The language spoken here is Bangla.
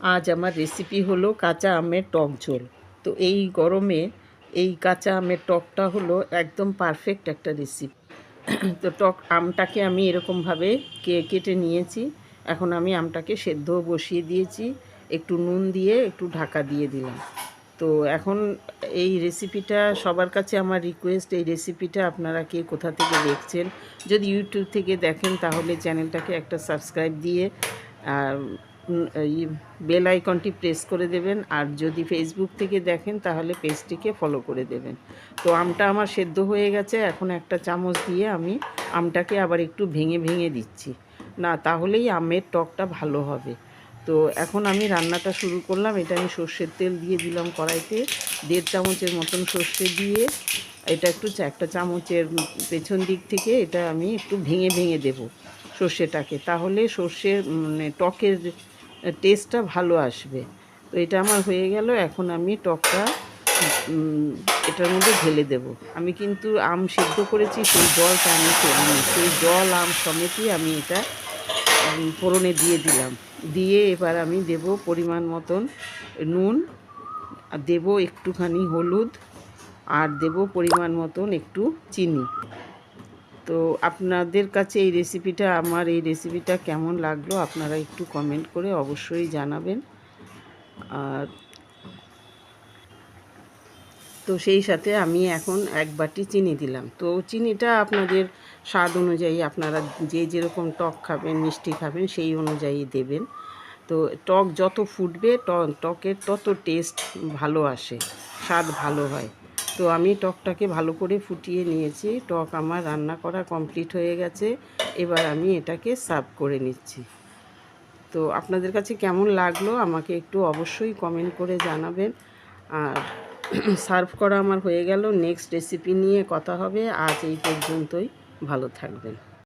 আজ আমার রেসিপি হলো কাঁচা আমের টক ঝোল। তো এই গরমে এই কাঁচা আমের টকটা হলো একদম পারফেক্ট একটা রেসিপি তো টক আমটাকে আমি এরকমভাবে কে কেটে নিয়েছি। এখন আমি আমটাকে সেদ্ধ বসিয়ে দিয়েছি। একটু নুন দিয়ে একটু ঢাকা দিয়ে দিলাম। তো এখন এই রেসিপিটা সবার কাছে আমার রিকোয়েস্ট এই রেসিপিটা আপনারা কে কোথা থেকে দেখছেন, যদি ইউটিউব থেকে দেখেন তাহলে চ্যানেলটাকে একটা সাবস্ক্রাইব দিয়ে এই বেল আইকনটি প্রেস করে দেবেন, আর যদি ফেসবুক থেকে দেখেন, তাহলে পেজটিকে ফলো করে দেবেন। তো আমটা আমার সেদ্ধ হয়ে গেছে, এখন একটা চামচ দিয়ে আমি আমটাকে আবার একটু ভেঙে ভেঙে দিচ্ছি। না, তাহলেই আমের টকটা ভালো হবে। তো এখন আমি রান্নাটা শুরু করলাম, এটা আমি সর্ষের তেল দিয়ে দিলাম কড়াইতে, দেড় চামচের মতন সর্ষে দিয়ে এটা একটু একটা চামচের পেছন দিক থেকে এটা আমি একটু ভেঙে ভেঙে দেব সর্ষেটাকে। তাহলে সর্ষের মানে টকের টেস্টটা ভালো আসবে। তো এটা আমার হয়ে গেল, এখন আমি টকটা এটার মধ্যে ঢেলে দেব। আমি কিন্তু আম সিদ্ধ করেছি, সেই জলটা আমি ফেলিনি। সেই জল, আম সমেতই আমি এটা ফোড়নে দিয়ে দিলাম। দিয়ে এবার আমি দেব পরিমাণ মতন নুন দেব একটুখানি হলুদ, আর দেব পরিমাণ মতন একটু চিনি। তো আপনাদের কাছে এই রেসিপিটা আমার এই রেসিপিটা কেমন লাগল আপনারা একটু কমেন্ট করে অবশ্যই জানাবেন। আর তো সেই সাথে আমি এখন এক বাটি চিনি দিলাম। তো চিনিটা আপনাদের স্বাদ অনুযায়ী আপনারা যে যেরকম টক খাবেন, মিষ্টি খাবেন, সেই অনুযায়ী দেবেন। তো টক যত ফুটবে টকের তত টেস্ট ভালো আসে, স্বাদ ভালো হয়। তো আমি টকটাকে ভালো করে ফুটিয়ে নিয়েছি। টক আমার রান্না করা কমপ্লিট হয়ে গেছে। এবার আমি এটাকে সার্ভ করে নিচ্ছি। তো আপনাদের কাছে কেমন লাগল আমাকে একটু অবশ্যই কমেন্ট করে জানাবেন। আর সার্ভ করা আমার হয়ে গেল। নেক্সট রেসিপি নিয়ে কথা হবে। আজ এই পর্যন্তই। ভালো থাকবেন।